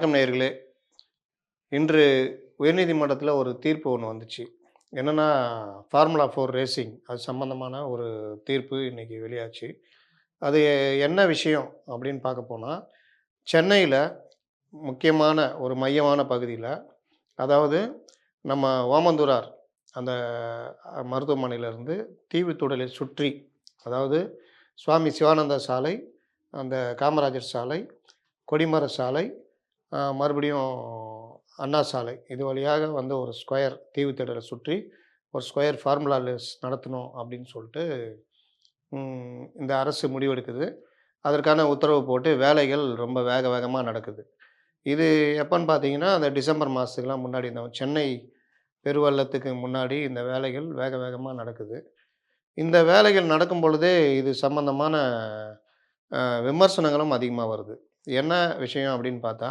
வணக்கம் நேயர்களே. இன்று உயர்நீதிமன்றத்தில் ஒரு தீர்ப்பு ஒன்று வந்துச்சு. என்னென்னா ஃபார்முலா ஃபோர் ரேசிங் அது சம்மந்தமான ஒரு தீர்ப்பு இன்றைக்கி வெளியாச்சு. அது என்ன விஷயம் அப்படின்னு பார்க்க போனால் சென்னையில் முக்கியமான ஒரு மையமான பகுதியில் அதாவது நம்ம ஓமந்தூரார் அந்த மருத்துவமனையிலேருந்து தீவுத்துடலை சுற்றி அதாவது சுவாமி சிவானந்த சாலை அந்த காமராஜர் சாலை கொடிமர சாலை மறுபடியும் அண்ணா சாலை. இது வழியாக வந்து ஒரு ஸ்கொயர் தீவு தேடலை சுற்றி ஒரு ஸ்கொயர் ஃபார்முலா லெஸ் நடத்தணும் அப்படின்னு சொல்லிட்டு இந்த அரசு முடிவெடுக்குது. அதற்கான உத்தரவு போட்டு வேலைகள் ரொம்ப வேக வேகமாக நடக்குது. இது எப்போன்னு பார்த்தீங்கன்னா அந்த டிசம்பர் மாதத்துக்குலாம் முன்னாடி இந்த சென்னை பெருவள்ளத்துக்கு முன்னாடி இந்த வேலைகள் வேக வேகமாக நடக்குது. இந்த வேலைகள் நடக்கும் பொழுதே இது சம்பந்தமான விமர்சனங்களும் அதிகமாக வருது. என்ன விஷயம் அப்படின்னு பார்த்தா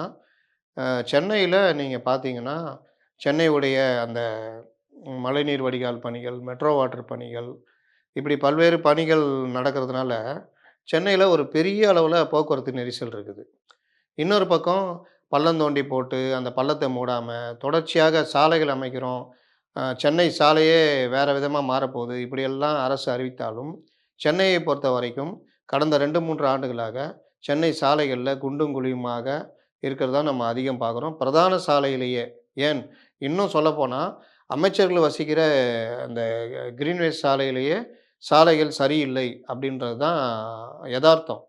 சென்னையில் நீங்கள் பார்த்தீங்கன்னா சென்னையுடைய அந்த மழைநீர் வடிகால் பணிகள் மெட்ரோ வாட்டர் பணிகள் இப்படி பல்வேறு பணிகள் நடக்கிறதுனால சென்னையில் ஒரு பெரிய அளவில் போக்குவரத்து நெரிசல் இருக்குது. இன்னொரு பக்கம் பள்ளம் தோண்டி போட்டு அந்த பள்ளத்தை மூடாமல் தொடர்ச்சியாக சாலைகள் அமைக்கிறோம். சென்னை சாலையே வேறு விதமாக மாறப்போகுது. இப்படியெல்லாம் அரசு அறிவித்தாலும் சென்னையை பொறுத்த வரைக்கும் கடந்த ரெண்டு மூன்று ஆண்டுகளாக சென்னை சாலைகளில் குண்டும் குழியுமாக இருக்கிறதா நம்ம அதிகம் பார்க்குறோம். பிரதான சாலையிலேயே. ஏன்? இன்னும் சொல்லப்போனால் அமைச்சர்கள் வசிக்கிற அந்த கிரீன்வேஸ் சாலையிலேயே சாலைகள் சரியில்லை அப்படின்றது தான் யதார்த்தம்.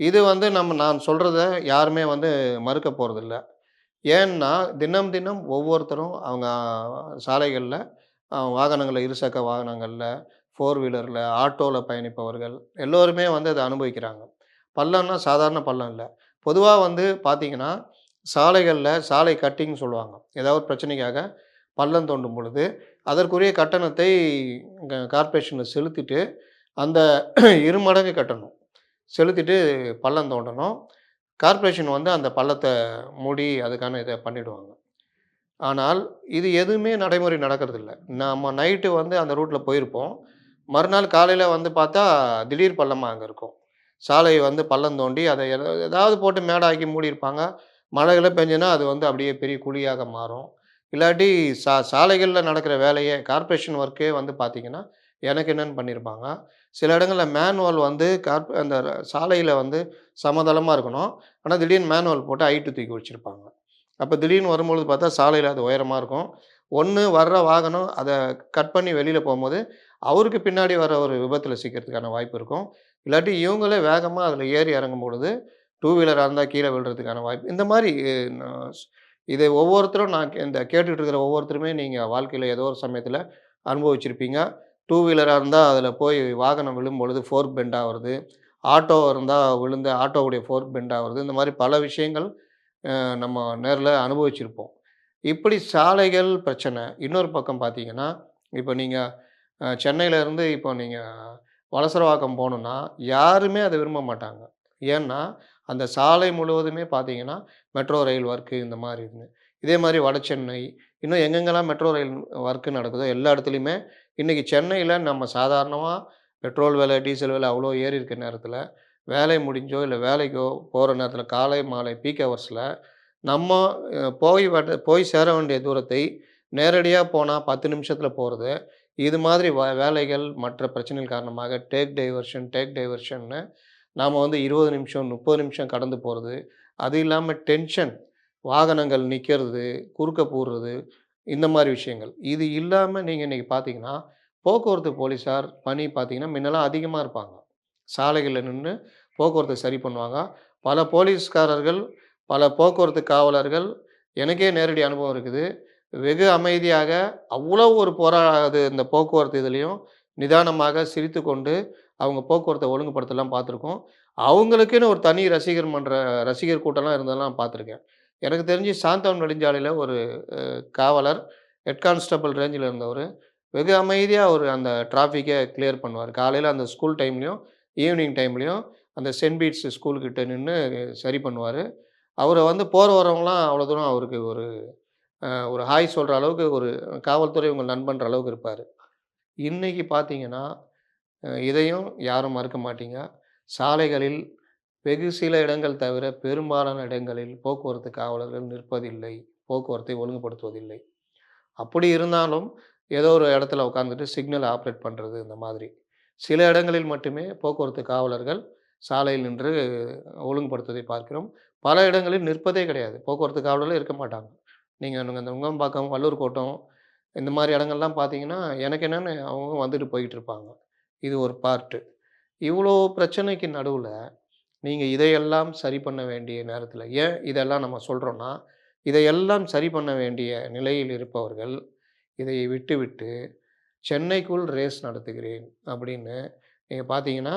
இது வந்து நம்ம நான் சொல்கிறத யாருமே வந்து மறுக்க போகிறதில்ல ஏன்னா தினம் தினம் ஒவ்வொருத்தரும் அவங்க சாலைகளில் வாகனங்களில் இருசக்கர வாகனங்களில் ஃபோர் வீலரில் ஆட்டோவில் பயணிப்பவர்கள் எல்லோருமே வந்து அதை அனுபவிக்கிறாங்க. பள்ளம்னா சாதாரண பள்ளம் இல்லை. பொதுவாக வந்து பார்த்தீங்கன்னா சாலைகளில் சாலை கட்டிங் சொல்லுவாங்க. ஏதாவது பிரச்சனைக்காக பள்ளம் தோண்டும் பொழுது அதற்குரிய கட்டணத்தை கார்ப்பரேஷனில் செலுத்திட்டு அந்த இரு மடங்கு கட்டணும். செலுத்திட்டு பள்ளம் தோண்டணும். கார்ப்பரேஷன் வந்து அந்த பள்ளத்தை மூடி அதுக்கான இதை பண்ணிவிடுவாங்க ஆனால் இது எதுவுமே நடைமுறை நடக்கிறதில்ல. நம்ம நைட்டு வந்து அந்த ரூட்டில் போயிருப்போம். மறுநாள் காலையில் வந்து பார்த்தா திடீர் பள்ளமாக அங்கே இருக்கும். சாலையை வந்து பள்ளம் தோண்டி அதை ஏதாவது போட்டு மேடாக்கி மூடியிருப்பாங்க. மழைகளை பெஞ்சுன்னா அது வந்து அப்படியே பெரிய குழியாக மாறும். இல்லாட்டி சா சாலைகளில் நடக்கிற வேலையே கார்ப்பரேஷன் ஒர்க்கே வந்து பார்த்திங்கன்னா எனக்கு என்னென்னு பண்ணியிருப்பாங்க. சில இடங்களில் மேனுவல் வந்து கார்ப் அந்த சாலையில் வந்து சமதளமாக இருக்கணும். ஆனால் திடீர்னு மேனுவல் போட்டு ஹைட்டு தூக்கி வச்சுருப்பாங்க. அப்போ திடீர்னு வரும்பொழுது பார்த்தா சாலையில் அது உயரமாக இருக்கும். ஒன்று வர்ற வாகனம் அதை கட் பண்ணி வெளியில் போகும்போது அவருக்கு பின்னாடி வர ஒரு விபத்தில் சிக்கிறதுக்கான வாய்ப்பு இருக்கும். இல்லாட்டி இவங்களே வேகமாக அதில் ஏறி இறங்கும் பொழுது டூ வீலராக இருந்தால் கீழே விழுறதுக்கான வாய்ப்பு இந்த மாதிரி இதை ஒவ்வொருத்தரும் நான் இந்த கேட்டுட்டு இருக்கிற ஒவ்வொருத்தருமே நீங்கள் வாழ்க்கையில் ஏதோ ஒரு சமயத்தில் அனுபவிச்சிருப்பீங்க. டூ வீலராக இருந்தால் அதில் போய் வாகனம் விழும் பொழுது ஃபோர்க் பெண்ட் ஆகுறது ஆட்டோ இருந்தால் விழுந்து ஆட்டோவுடைய ஃபோர்க் பெண்ட் ஆகுறது இந்த மாதிரி பல விஷயங்கள் நம்ம நேரில் அனுபவிச்சிருப்போம். இப்படி சாலைகள் பிரச்சனை இன்னொரு பக்கம் பார்த்தீங்கன்னா இப்போ நீங்கள் சென்னையிலேருந்து இப்போ நீங்கள் வலசரவாக்கம் போகணுன்னா யாருமே அதை விரும்ப மாட்டாங்க. ஏன்னா அந்த சாலை முழுவதுமே பார்த்தீங்கன்னா மெட்ரோ ரயில் ஒர்க்கு இந்த மாதிரி இருந்து. இதே மாதிரி வட சென்னை இன்னும் எங்கெங்கெல்லாம் மெட்ரோ ரயில் ஒர்க்கு நடக்குதோ எல்லா இடத்துலையுமே இன்றைக்கி சென்னையில் நம்ம சாதாரணமாக பெட்ரோல் விலை டீசல் விலை அவ்வளோ ஏறி இருக்க நேரத்தில் வேலை முடிஞ்சோ இல்லை வேலைக்கோ போகிற நேரத்தில் காலை மாலை பீக் ஹவர்ஸில் நம்ம போய் வர போய் சேர வேண்டிய தூரத்தை நேரடியாக போனால் பத்து நிமிஷத்தில் போகிறது இது மாதிரி வ வேலைகள் மற்ற பிரச்சனைகள் காரணமாக டேக் டைவர்ஷன் டேக் டைவர்ஷன்னு நாம் வந்து இருபது நிமிஷம் முப்பது நிமிஷம் கடந்து போகிறது அது இல்லாமல் டென்ஷன் வாகனங்கள் நிற்கிறது குறுக்க போடுறது இந்த மாதிரி விஷயங்கள். இது இல்லாமல் நீங்கள் இன்றைக்கி பார்த்தீங்கன்னா போக்குவரத்து போலீஸார் பணி பார்த்தீங்கன்னா முன்னெல்லாம் அதிகமாக இருப்பாங்க. சாலைகளில் நின்று போக்குவரத்தை சரி பண்ணுவாங்க. பல போலீஸ்காரர்கள் பல போக்குவரத்து காவலர்கள் எனக்கே நேரடி அனுபவம் இருக்குது. வெகு அமைதியாக அவ்வளோ ஒரு போராது இந்த போக்குவரத்து இதுலேயும் நிதானமாக சிரித்து கொண்டு அவங்க போக்குவரத்தை ஒழுங்குபடுத்தலாம் பார்த்துருக்கோம். அவங்களுக்குன்னு ஒரு தனி ரசிகர் மன்ற ரசிகர் கூட்டம்லாம் இருந்ததெல்லாம் பார்த்துருக்கேன். எனக்கு தெரிஞ்சு சாந்தவன் நெடுஞ்சாலையில் ஒரு காவலர் ஹெட் கான்ஸ்டபிள் ரேஞ்சில் இருந்தவர். வெகு அமைதியாக ஒரு அந்த டிராஃபிக்கை கிளியர் பண்ணுவார். காலையில் அந்த ஸ்கூல் டைம்லேயும் ஈவினிங் டைம்லேயும் அந்த சென்ட் பீட்ஸ் ஸ்கூல்கிட்ட நின்று சரி பண்ணுவார். அவரை வந்து போகிற வரவங்களாம் அவ்வளோ தூரம் அவருக்கு ஒரு ஒரு ஹாய் சொல்கிற அளவுக்கு ஒரு காவல்துறை உங்கள் நண்பன்ற அளவுக்கு இருப்பார். இன்றைக்கி பார்த்தீங்கன்னா இதையும் யாரும் மறுக்க மாட்டீங்க. சாலைகளில் வெகு சில இடங்கள் தவிர பெரும்பாலான இடங்களில் போக்குவரத்து காவலர்கள் நிற்பதில்லை. போக்குவரத்தை ஒழுங்குபடுத்துவதில்லை. அப்படி இருந்தாலும் ஏதோ ஒரு இடத்துல உட்காந்துட்டு சிக்னல் ஆப்ரேட் பண்ணுறது இந்த மாதிரி. சில இடங்களில் மட்டுமே போக்குவரத்து காவலர்கள் சாலையில் நின்று ஒழுங்குபடுத்துவதை பார்க்கிறோம். பல இடங்களில் நிற்பதே கிடையாது. போக்குவரத்து காவலர்கள் இருக்க மாட்டாங்க. நீங்கள் இந்த நுங்கம்பாக்கம் வல்லூர் கோட்டம் இந்த மாதிரி இடங்கள்லாம் பார்த்தீங்கன்னா எனக்கு என்னென்னு அவங்க வந்துட்டு போய்கிட்டு இருப்பாங்க இது ஒரு பார்ட்டு இவ்வளோ பிரச்சனைக்கு நடுவில் நீங்கள் இதையெல்லாம் சரி பண்ண வேண்டிய நேரத்தில் ஏன் இதெல்லாம் நம்ம சொல்கிறோன்னா இதையெல்லாம் சரி பண்ண வேண்டிய நிலையில் இருப்பவர்கள் இதை விட்டுவிட்டு சென்னைக்குள் ரேஸ் நடத்துகிறேன் அப்படின்னு நீங்கள் பார்த்தீங்கன்னா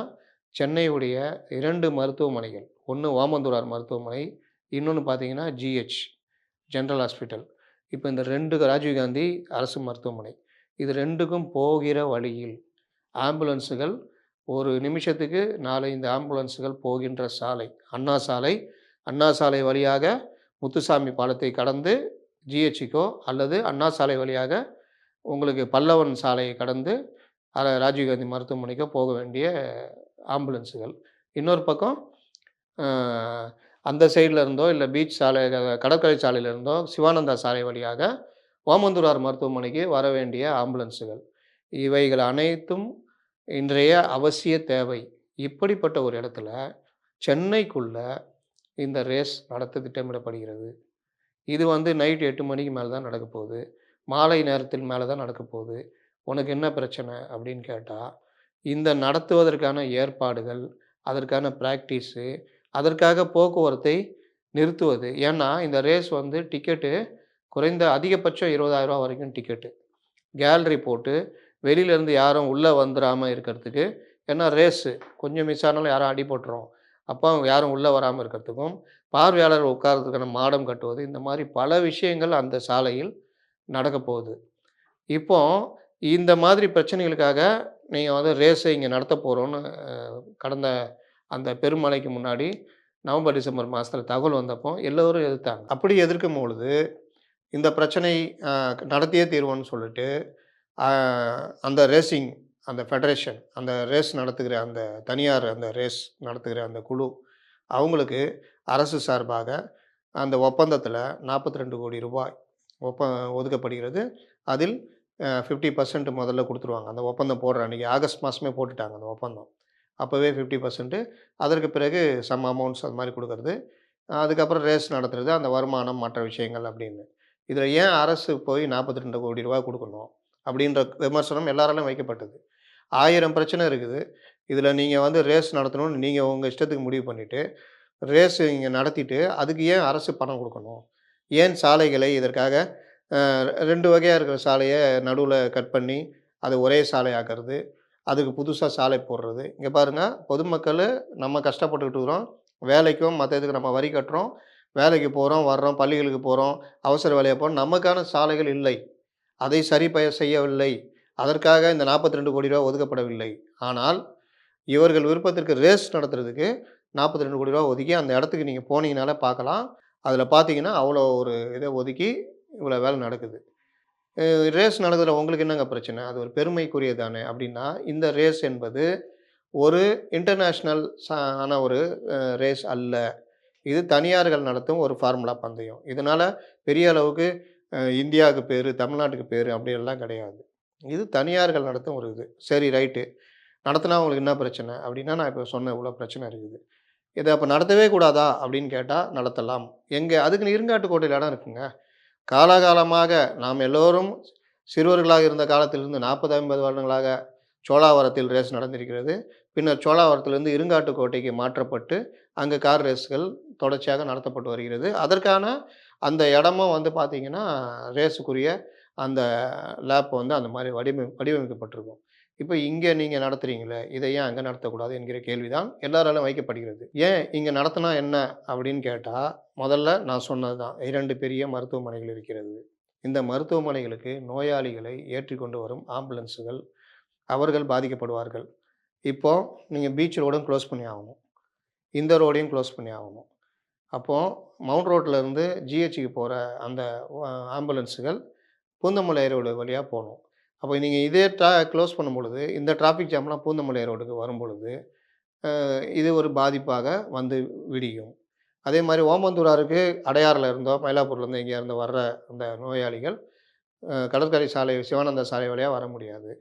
சென்னையுடைய இரண்டு மருத்துவமனைகள் ஒன்று ஓமந்தூரார் மருத்துவமனை இன்னொன்று பார்த்தீங்கன்னா ஜிஹெச் ஜென்ரல் ஹாஸ்பிட்டல் இப்போ இந்த ரெண்டு ராஜீவ்காந்தி அரசு மருத்துவமனை. இது ரெண்டுக்கும் போகிற வழியில் ஆம்புலன்ஸுகள் ஒரு நிமிஷத்துக்கு நாலஞ்சு ஆம்புலன்ஸுகள் போகின்ற சாலை அண்ணா சாலை. அண்ணா சாலை வழியாக முத்துசாமி பாலத்தை கடந்து ஜிஹெச்சுக்கோ அல்லது அண்ணா சாலை வழியாக உங்களுக்கு பல்லவன் சாலையை கடந்து ராஜீவ்காந்தி மருத்துவமனைக்கோ போக வேண்டிய ஆம்புலன்ஸுகள். இன்னொரு பக்கம் அந்த சைடில் இருந்தோ இல்லை பீச் சாலை கடற்கரை சாலையில் இருந்தோ சிவானந்தா சாலை வழியாக ஓமந்தூரார் மருத்துவமனைக்கு வர வேண்டிய ஆம்புலன்ஸுகள். இவைகள் அனைத்தும் இன்றைய அவசிய தேவை. இப்படிப்பட்ட ஒரு இடத்துல சென்னைக்குள்ள இந்த ரேஸ் நடத்த திட்டமிடப்படுகிறது. இது வந்து நைட் எட்டு மணிக்கு மேலே தான் நடக்க போகுது. மாலை நேரத்தில் மேலே தான் நடக்க போகுது. உனக்கு என்ன பிரச்சனை அப்படின்னு கேட்டால் இந்த நடத்துவதற்கான ஏற்பாடுகள் அதற்கான ப்ராக்டிஸு அதற்காக போக்குவரத்தை நிறுத்துவது. ஏன்னா இந்த ரேஸ் வந்து டிக்கெட்டு குறைந்த அதிகபட்சம் இருபதாயிரரூவா வரைக்கும் டிக்கெட்டு கேலரி போட்டு வெளியிலேருந்து யாரும் உள்ளே வந்துடாமல் இருக்கிறதுக்கு ஏன்னா ரேஸு கொஞ்சம் மிஸ் ஆனாலும் யாரும் அடிபட்டுரும் அப்போ அப்போ யாரும் உள்ளே வராமல் இருக்கிறதுக்கும் பார்வையாளர் உட்காரத்துக்கான மாடம் கட்டுவது இந்த மாதிரி பல விஷயங்கள் அந்த சாலையில் நடக்க போகுது. இப்போ இந்த மாதிரி பிரச்சனைகளுக்காக நீங்கள் வந்து ரேஸை இங்கே நடத்த போகிறோன்னு கடந்த அந்த பெருமழைக்கு முன்னாடி நவம்பர் டிசம்பர் மாதத்தில் தகவல் வந்தப்போ எல்லோரும் எதிர்த்தாங்க. அப்படி எதிர்க்கும் பொழுது இந்த பிரச்சனை நடத்தியே தீர்வோன்னு சொல்லிட்டு அந்த ரேசிங் அந்த ஃபெடரேஷன் அந்த ரேஸ் நடத்துகிற அந்த தனியார் அந்த ரேஸ் நடத்துகிற அந்த குழு அவங்களுக்கு அரசு சார்பாக அந்த ஒப்பந்தத்தில் நாற்பத்தி ரெண்டு கோடி ரூபாய் ஒப்ப ஒதுக்கப்படுகிறது. அதில் ஃபிஃப்டி பர்சன்ட் முதல்ல கொடுத்துருவாங்க. அந்த ஒப்பந்தம் போடுற அன்றைக்கி ஆகஸ்ட் மாதமே போட்டுட்டாங்க அந்த ஒப்பந்தம். அப்போவே ஃபிஃப்டி பர்சன்ட்டு அதற்கு பிறகு சம் அமௌண்ட்ஸ் அது மாதிரி கொடுக்கறது. அதுக்கப்புறம் ரேஸ் நடத்துறது அந்த வருமானம் மற்ற விஷயங்கள் அப்படின்னு. இதில் ஏன் அரசு போய் நாற்பத்தி ரெண்டு கோடி ரூபா கொடுக்கணும்? அப்படின்ற விமர்சனம் எல்லாராலும் வைக்கப்பட்டது. ஆயிரம் பிரச்சனை இருக்குது. இதில் நீங்கள் வந்து ரேஸ் நடத்தணும்னு நீங்கள் உங்கள் இஷ்டத்துக்கு முடிவு பண்ணிவிட்டு ரேஸ் இங்கே நடத்திட்டு அதுக்கு ஏன் அரசு பணம் கொடுக்கணும்? ஏன் சாலைகளை இதற்காக ரெண்டு வகையாக இருக்கிற சாலையை நடுவில் கட் பண்ணி அதை ஒரே சாலையாக்குறது? அதுக்கு புதுசாக சாலை போடுறது. இங்கே பாருங்கள் பொதுமக்கள் நம்ம கஷ்டப்பட்டுக்கிட்டு இருக்கிறோம். வேலைக்கும் மற்ற இதுக்கு நம்ம வரி கட்டுறோம். வேலைக்கு போகிறோம் வர்றோம் பள்ளிகளுக்கு போகிறோம் அவசர வேலையை போகிறோம் நமக்கான சாலைகள் இல்லை. அதை சரி பய செய்யவில்லை. அதற்காக இந்த நாற்பத்தி ரெண்டு கோடி ரூபா ஒதுக்கப்படவில்லை. ஆனால் இவர்கள் விருப்பத்திற்கு ரேஸ் நடத்துறதுக்கு நாற்பத்தி ரெண்டு கோடி ரூபா ஒதுக்கி அந்த இடத்துக்கு நீங்கள் போனீங்கனால பார்க்கலாம். அதில் பார்த்தீங்கன்னா அவ்வளோ ஒரு இதை ஒதுக்கி இவ்வளோ வேலை நடக்குது. ரேஸ் நடக்குதுல உங்களுக்கு என்னங்க பிரச்சனை? அது ஒரு பெருமைக்குரிய தானே அப்படின்னா இந்த ரேஸ் என்பது ஒரு இன்டர்நேஷ்னல் ஆன ஒரு ரேஸ் அல்ல. இது தனியார்கள் நடத்தும் ஒரு ஃபார்முலா பந்தயம். இதனால் பெரிய அளவுக்கு இந்தியாவுக்கு பேர் தமிழ்நாட்டுக்கு பேர் அப்படியெல்லாம் கிடையாது. இது தனியார்கள் நடத்தும் ஒரு இது. சரி ரைட்டு நடத்தினா உங்களுக்கு என்ன பிரச்சனை? அப்படின்னா நான் இப்போ சொன்ன இவ்வளோ பிரச்சனை இருக்குது. இதை அப்போ நடத்தவே கூடாதா? அப்படின்னு கேட்டால் நடத்தலாம். எங்கே அதுக்கு இருங்காட்டுக்கோட்டையில் இடம் இருக்குங்க. காலாகாலமாக நாம் எல்லோரும் சிறுவர்களாக இருந்த காலத்திலிருந்து நாற்பது ஐம்பது வருடங்களாக சோழாவரத்தில் ரேஸ் நடந்திருக்கிறது. பின்னர் சோழாவரத்திலிருந்து இருங்காட்டுக்கோட்டைக்கு மாற்றப்பட்டு அங்கே கார் ரேஸ்கள் தொடர்ச்சியாக நடத்தப்பட்டு வருகிறது. அதற்கான அந்த இடமும் வந்து பார்த்திங்கன்னா ரேஸுக்குரிய அந்த லேப் வந்து அந்த மாதிரி வடிவமை வடிவமைக்கப்பட்டிருக்கும். இப்போ இங்கே நீங்கள் நடத்துகிறீங்களே இதை ஏன் அங்கே நடத்தக்கூடாது என்கிற கேள்விதான் எல்லாராலும் வைக்கப்படுகிறது. ஏன் இங்கே நடத்தினா என்ன அப்படின்னு கேட்டால் முதல்ல நான் சொன்னது தான் இரண்டு பெரிய மருத்துவமனைகள் இருக்கிறது. இந்த மருத்துவமனைகளுக்கு நோயாளிகளை ஏற்றிக்கொண்டு வரும் ஆம்புலன்ஸுகள் அவர்கள் பாதிக்கப்படுவார்கள். இப்போது நீங்கள் பீச் ரோடும் க்ளோஸ் பண்ணி ஆகணும். இந்த ரோடையும் க்ளோஸ் பண்ணி ஆகணும். அப்போது மவுண்ட் ரோட்டில் ஜிஹெச்சுக்கு போகிற அந்த ஆம்புலன்ஸுகள் பூந்தமல்லி ரோடு வழியாக போகணும். அப்போ நீங்கள் இதே ட்ரா க்ளோஸ் பண்ணும் பொழுது இந்த டிராஃபிக் ஜாம்லாம் பூந்தமல்லி ரோடுக்கு வரும் பொழுது இது ஒரு பாதிப்பாக வந்து விடியும். அதே மாதிரி ஓமந்தூராருக்கு அடையாறில் இருந்தோ மயிலாப்பூர்லேருந்து எங்கேயா இருந்து வர்ற அந்த நோயாளிகள் கடற்கரை சாலை சிவானந்த சாலை வழியாக வர முடியாது.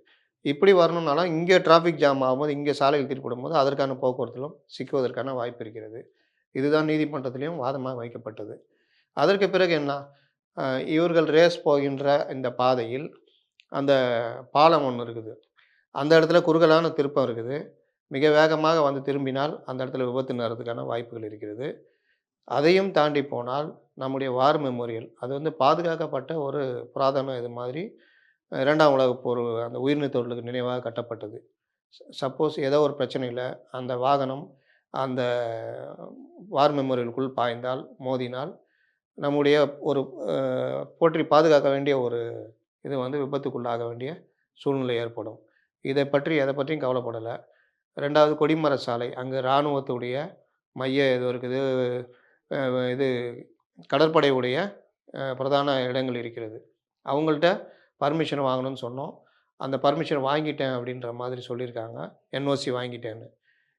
இப்படி வரணும்னாலும் இங்கே டிராஃபிக் ஜாம் ஆகும்போது இங்கே சாலையில் தீர்ப்பிடும் போது அதற்கான போக்குவரத்திலும் சிக்குவதற்கான வாய்ப்பு இருக்கிறது. இதுதான் நீதிமன்றத்திலையும் வாதமாக வைக்கப்பட்டது. அதற்கு பிறகு என்ன? இவர்கள் ரேஸ் போகின்ற இந்த பாதையில் அந்த பாலம் ஒன்று இருக்குது. அந்த இடத்துல குறுகலான திருப்பம் இருக்குது. மிக வேகமாக வந்து திரும்பினால் அந்த இடத்துல விபத்து நேரத்துக்கான வாய்ப்புகள் இருக்கிறது. அதையும் தாண்டி போனால் நம்முடைய வார் மெமோரியல் அது வந்து பாதுகாக்கப்பட்ட ஒரு புராதன இது மாதிரி இரண்டாம் உலக போர் அந்த உயிர்நீத்தவர்களுக்கு நினைவாக கட்டப்பட்டது. சப்போஸ் ஏதோ ஒரு பிரச்சனையில் அந்த வாகனம் அந்த வார் மெமோரியலுக்குள் பாய்ந்தால் மோதினால் நம்முடைய ஒரு போற்றி பாதுகாக்க வேண்டிய ஒரு இது வந்து விபத்துக்குள்ளாக வேண்டிய சூழ்நிலை ஏற்படும். இதை பற்றி எதை பற்றியும் கவலைப்படலை. ரெண்டாவது கொடிமர சாலை. அங்கே இராணுவத்துடைய மைய இது இருக்குது. இது கடற்படையுடைய பிரதான இடங்கள் இருக்கிறது. அவங்கள்ட்ட பர்மிஷன் வாங்கணும்னு சொன்னோம். அந்த பர்மிஷன் வாங்கிட்டேன் அப்படின்ற மாதிரி சொல்லியிருக்காங்க. என்ஓசி வாங்கிட்டேன்னு.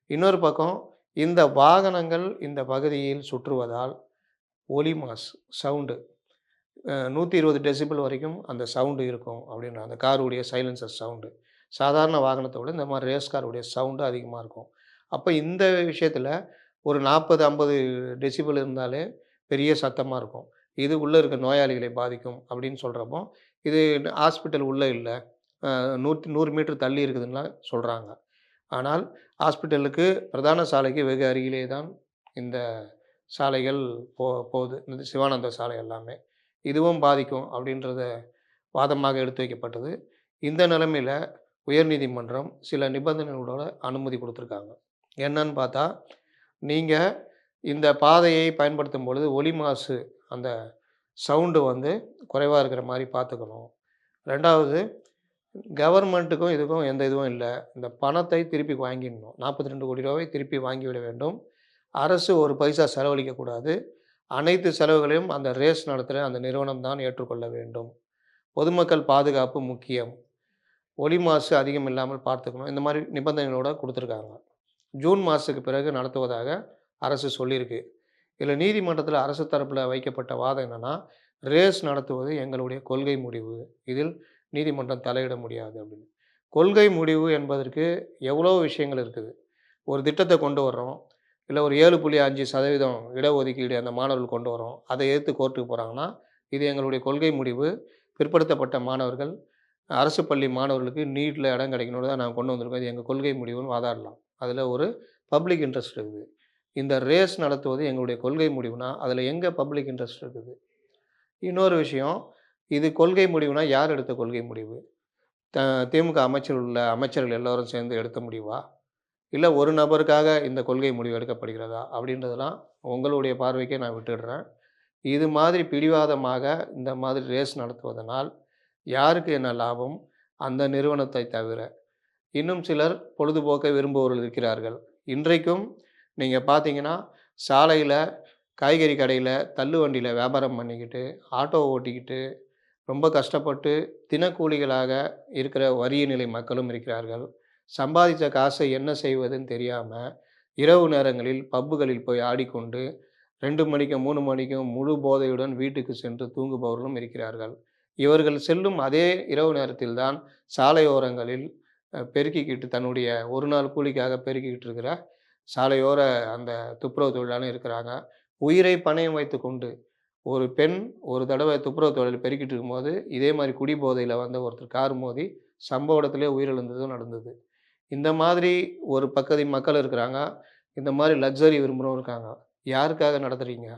இன்னொரு பக்கம் இந்த வாகனங்கள் இந்த பகுதியில் சுற்றுவதால் ஒலி மாஸ் சவுண்டு நூற்றி இருபது டெசிபிள் வரைக்கும் அந்த சவுண்டு இருக்கும் அப்படின்ற அந்த காருடைய சைலன்சர் சவுண்டு. சாதாரண வாகனத்தை விட இந்த மாதிரி ரேஸ் காருடைய சவுண்டு அதிகமாக இருக்கும். அப்போ இந்த விஷயத்தில் ஒரு நாற்பது ஐம்பது டெசிபிள் இருந்தாலே பெரிய சத்தமாக இருக்கும். இது உள்ளே இருக்க நோயாளிகளை பாதிக்கும் அப்படின்னு சொல்கிறப்போ இது ஹாஸ்பிட்டல் உள்ளே இல்லை. நூற்றி நூறு மீட்டர் தள்ளி இருக்குதுன்னா சொல்கிறாங்க ஆனால் ஹாஸ்பிட்டலுக்கு பிரதான சாலைக்கு வெகு அருகிலே தான் இந்த சாலைகள் போ போகுது. இந்த சிவானந்த சாலை எல்லாமே. இதுவும் பாதிக்கும் அப்படின்றத வாதமாக எடுத்து வைக்கப்பட்டது. இந்த நிலைமையில் உயர்நீதிமன்றம் சில நிபந்தனைகளோட அனுமதி கொடுத்துருக்காங்க. என்னன்னு பார்த்தா நீங்கள் இந்த பாதையை பயன்படுத்தும் பொழுது ஒலி மாசு அந்த சவுண்டு வந்து குறைவாக இருக்கிற மாதிரி பார்த்துக்கணும். ரெண்டாவது கவர்மெண்ட்டுக்கும் இதுக்கும் எந்த இதுவும் இல்லை. இந்த பணத்தை திருப்பி வாங்கிடணும். நாற்பத்தி ரெண்டு கோடி ரூபாவை திருப்பி வாங்கிவிட வேண்டும். அரசு ஒரு பைசா செலவழிக்கக்கூடாது. அனைத்து செலவுகளையும் அந்த ரேஸ் நடத்துகிற அந்த நிறுவனம் தான் ஏற்றுக்கொள்ள வேண்டும். பொதுமக்கள் பாதுகாப்பு முக்கியம். ஒளி மாசு அதிகம் இல்லாமல் பார்த்துக்கணும். இந்த மாதிரி நிபந்தனைகளோட கொடுத்துருக்காங்க. ஜூன் மாதத்துக்கு பிறகு நடத்துவதாக அரசு சொல்லியிருக்கு. இதில் நீதிமன்றத்தில் அரசு தரப்பில் வைக்கப்பட்ட வாதம் என்னென்னா ரேஸ் நடத்துவது எங்களுடைய கொள்கை முடிவு. இதில் நீதிமன்றம் தலையிட முடியாது அப்படின்னு. கொள்கை முடிவு என்பதற்கு எவ்வளோ விஷயங்கள் இருக்குது? ஒரு திட்டத்தை கொண்டு வர்றோம். இல்லை ஒரு ஏழு புள்ளி அஞ்சு சதவீதம் இடஒதுக்கீடு அந்த மாணவர்கள் கொண்டு வரோம். அதை எதிர்த்து கோர்ட்டுக்கு போகிறாங்கன்னா இது எங்களுடைய கொள்கை முடிவு. பிற்படுத்தப்பட்ட மாணவர்கள் அரசு பள்ளி மாணவர்களுக்கு நீட்டில் இடம் கிடைக்கணும்னு தான் நாங்கள் கொண்டு வந்திருக்கோம். இது எங்கள் கொள்கை முடிவுன்னு வாதாடலாம். அதில் ஒரு பப்ளிக் இன்ட்ரெஸ்ட் இருக்குது. இந்த ரேஸ் நடத்துவது எங்களுடைய கொள்கை முடிவுனா அதில் எங்கே பப்ளிக் இன்ட்ரெஸ்ட் இருக்குது? இன்னொரு விஷயம் இது கொள்கை முடிவுனா யார் எடுத்த கொள்கை முடிவு? த திமுக அமைச்சர் உள்ள அமைச்சர்கள் எல்லோரும் சேர்ந்து எடுத்த முடிவா? இல்லை ஒரு நபருக்காக இந்த கொள்கை முடிவு எடுக்கப்படுகிறதா அப்படின்றதெல்லாம் உங்களுடைய பார்வைக்கே நான் விட்டுடுறேன். இது மாதிரி பிடிவாதமாக இந்த மாதிரி ரேஸ் நடத்துவதனால் யாருக்கு என்ன லாபம்? அந்த நிறுவனத்தை தவிர. இன்னும் சிலர் பொழுதுபோக்க விரும்புபவர்கள் இருக்கிறார்கள். இன்றைக்கும் நீங்கள் பார்த்தீங்கன்னா சாலையில் காய்கறி கடையில் தள்ளு வண்டியில் வியாபாரம் பண்ணிக்கிட்டு ஆட்டோ ஓட்டிக்கிட்டு ரொம்ப கஷ்டப்பட்டு தினக்கூலிகளாக இருக்கிற வறிய நிலை மக்களும் இருக்கிறார்கள். சம்பாதித்த காசை என்ன செய்வதுன்னு தெரியாமல் இரவு நேரங்களில் பப்புகளில் போய் ஆடிக்கொண்டு ரெண்டு மணிக்கும் மூணு மணிக்கும் முழு போதையுடன் வீட்டுக்கு சென்று தூங்குபவர்களும் இருக்கிறார்கள். இவர்கள் செல்லும் அதே இரவு நேரத்தில்தான் சாலையோரங்களில் பெருக்கிக்கிட்டு தன்னுடைய ஒரு நாள் கூலிக்காக பெருக்கிக்கிட்டு இருக்கிற சாலையோர அந்த துப்புரவு தொழிலாளரும் இருக்கிறாங்க. உயிரை பணயம் வைத்து கொண்டு ஒரு பெண் ஒரு தடவை துப்புரவு தொழில் பெருக்கிட்டு இருக்கும்போது இதே மாதிரி குடி போதையில் வந்த ஒருத்தர் கார் மோதி சம்பவ இடத்திலே உயிரிழந்ததும் நடந்தது. இந்த மாதிரி ஒரு பக்கதி மக்கள் இருக்கிறாங்க. இந்த மாதிரி லக்ஸரி விரும்புகிறவங்க இருக்காங்க. யாருக்காக நடத்துகிறீங்க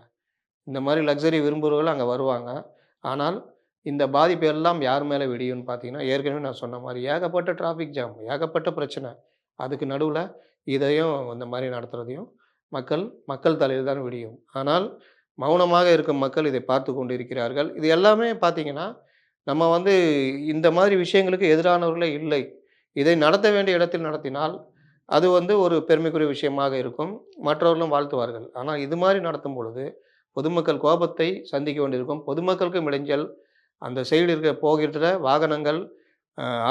இந்த மாதிரி லக்ஸரி விரும்புகிறவர்கள் அங்கே வருவாங்க. ஆனால் இந்த பாதிப்பு எல்லாம் யார் மேலே விடியும்னு பார்த்தீங்கன்னா ஏற்கனவே நான் சொன்ன மாதிரி ஏகப்பட்ட டிராஃபிக் ஜாம் ஏகப்பட்ட பிரச்சனை. அதுக்கு நடுவில் இதையும் இந்த மாதிரி நடத்துகிறதையும் மக்கள் மக்கள் தலையில் தான் விடியும். ஆனால் மௌனமாக இருக்கும் மக்கள் இதை பார்த்து கொண்டு இருக்கிறார்கள் இது எல்லாமே பார்த்தீங்கன்னா நம்ம வந்து இந்த மாதிரி விஷயங்களுக்கு எதிரானவர்களே இல்லை. இதை நடத்த வேண்டிய இடத்தில் நடத்தினால் அது வந்து ஒரு பெருமைக்குரிய விஷயமாக இருக்கும் மற்றவர்களும் வாழ்த்துவார்கள் ஆனால் இது மாதிரி நடத்தும் பொழுது பொதுமக்கள் கோபத்தை சந்திக்க வேண்டியிருக்கும் பொதுமக்களுக்கும் இடைஞ்சல் அந்த சைடு இருக்க போகின்ற வாகனங்கள்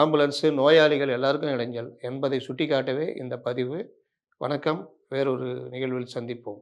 ஆம்புலன்ஸு நோயாளிகள் எல்லாருக்கும் இடைஞ்சல் என்பதை சுட்டிக்காட்டவே இந்த பதிவு வணக்கம். வேறொரு நிகழ்வில் சந்திப்போம்.